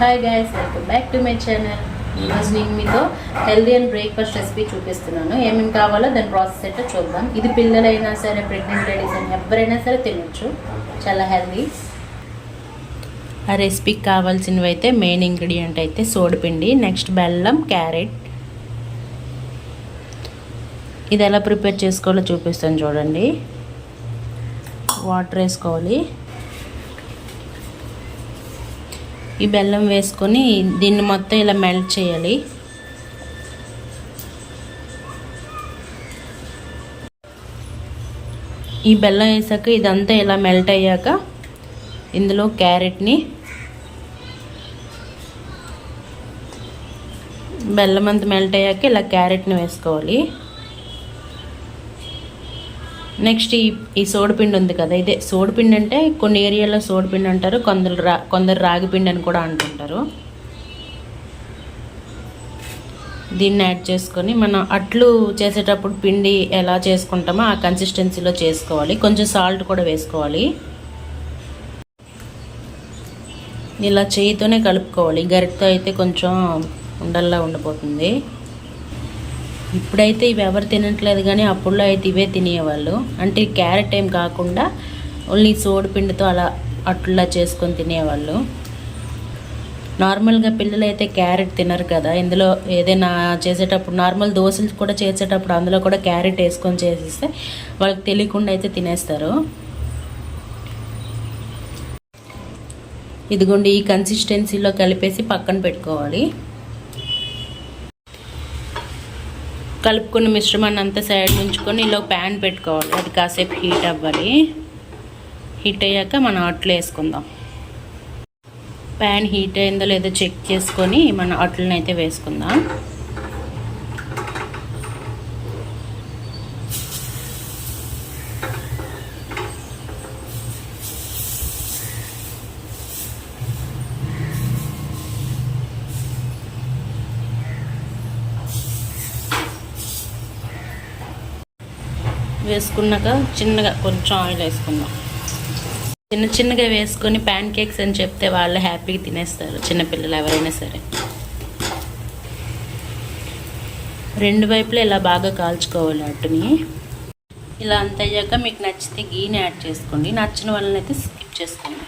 Hi guys welcome back to my channel ఈరోజు నేను మీతో హెల్దీ అండ్ బ్రేక్ఫాస్ట్ రెసిపీ చూపిస్తున్నాను. ఏమేమి కావాలో దాని ప్రాసెస్ ఏంటో చూద్దాం. ఇది పిల్లలైనా సరే ప్రెగ్నెంట్ లేడీస్ అయినా ఎవరైనా సరే తినొచ్చు. చాలా హెల్దీ ఆ రెసిపీకి కావాల్సినవి అయితే మెయిన్ ఇంగ్రీడియంట్ అయితే సోడిపిండి నెక్స్ట్ బెల్లం క్యారెట్. ఇది ఎలా ప్రిపేర్ చేసుకోవాలో చూపిస్తాను చూడండి. వాటర్ వేసుకోవాలి. ఈ బెల్లం వేసుకొని దీన్ని మొత్తం ఇలా మెల్ట్ చేయాలి. ఈ బెల్లం వేసాక ఇదంతా ఇలా మెల్ట్ అయ్యాక ఇందులో క్యారెట్ని బెల్లం అంతా మెల్ట్ అయ్యాక ఇలా క్యారెట్ని వేసుకోవాలి. నెక్స్ట్ ఈ ఈ సోడిపిండి ఉంది కదా ఇదే సోడిపిండి అంటే కొన్ని ఏరియాలో సోడిపిండి అంటారు కొందరు రా కొందరు రాగిపిండి అని కూడా అంటుంటారు. దీన్ని యాడ్ చేసుకొని మనం అట్లు చేసేటప్పుడు పిండి ఎలా చేసుకుంటామో ఆ కన్సిస్టెన్సీలో చేసుకోవాలి. కొంచెం సాల్ట్ కూడా వేసుకోవాలి. ఇలా చేయితోనే కలుపుకోవాలి. గరిటతో అయితే కొంచెం ఉండల్లా ఉండిపోతుంది. ఇప్పుడైతే ఇవి ఎవరు తినట్లేదు కానీ అప్పుడులో అయితే ఇవే తినేవాళ్ళు. అంటే క్యారెట్ ఏం కాకుండా ఓన్లీ సోడిపిండితో అలా అట్లా చేసుకొని తినేవాళ్ళు. నార్మల్గా పిల్లలు అయితే క్యారెట్ తినరు కదా. ఇందులో ఏదైనా చేసేటప్పుడు నార్మల్ దోశలు కూడా చేసేటప్పుడు అందులో కూడా క్యారెట్ వేసుకొని చేసేస్తే వాళ్ళకి తెలియకుండా అయితే తినేస్తారు. ఇదిగోండి ఈ కన్సిస్టెన్సీలో కలిపేసి పక్కన పెట్టుకోవాలి. కలుపుకున్న మిశ్రమాన్ని అంతా సైడ్ ఉంచుకొని ఇలా ప్యాన్ పెట్టుకోవాలి. అది కాసేపు హీట్ అవ్వాలి. హీట్ అయ్యాక మనం అట్లు వేసుకుందాం. ప్యాన్ హీట్ అయిందో లేదో చెక్ చేసుకొని మన అట్లనైతే వేసుకుందాం. వేసుకున్నాక చిన్నగా కొంచెం ఆయిల్ వేసుకుందాం. చిన్న చిన్నగా వేసుకొని ప్యాన్ కేక్స్ అని చెప్తే వాళ్ళు హ్యాపీగా తినేస్తారు చిన్నపిల్లలు ఎవరైనా సరే. రెండు వైపులా ఇలా బాగా కాల్చుకోవాలి అటుని ఇలా అంత అయ్యాక మీకు నచ్చితే గీని యాడ్ చేసుకోండి. నచ్చిన వాళ్ళని అయితే స్కిప్ చేసుకోండి.